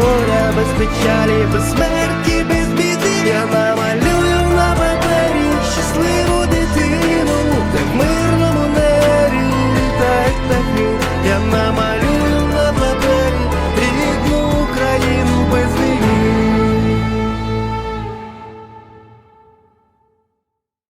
горя, без печалі, без смерті, без біди. Я намалюю на папері щасливу дитину, так мирному небі так так Я намалюю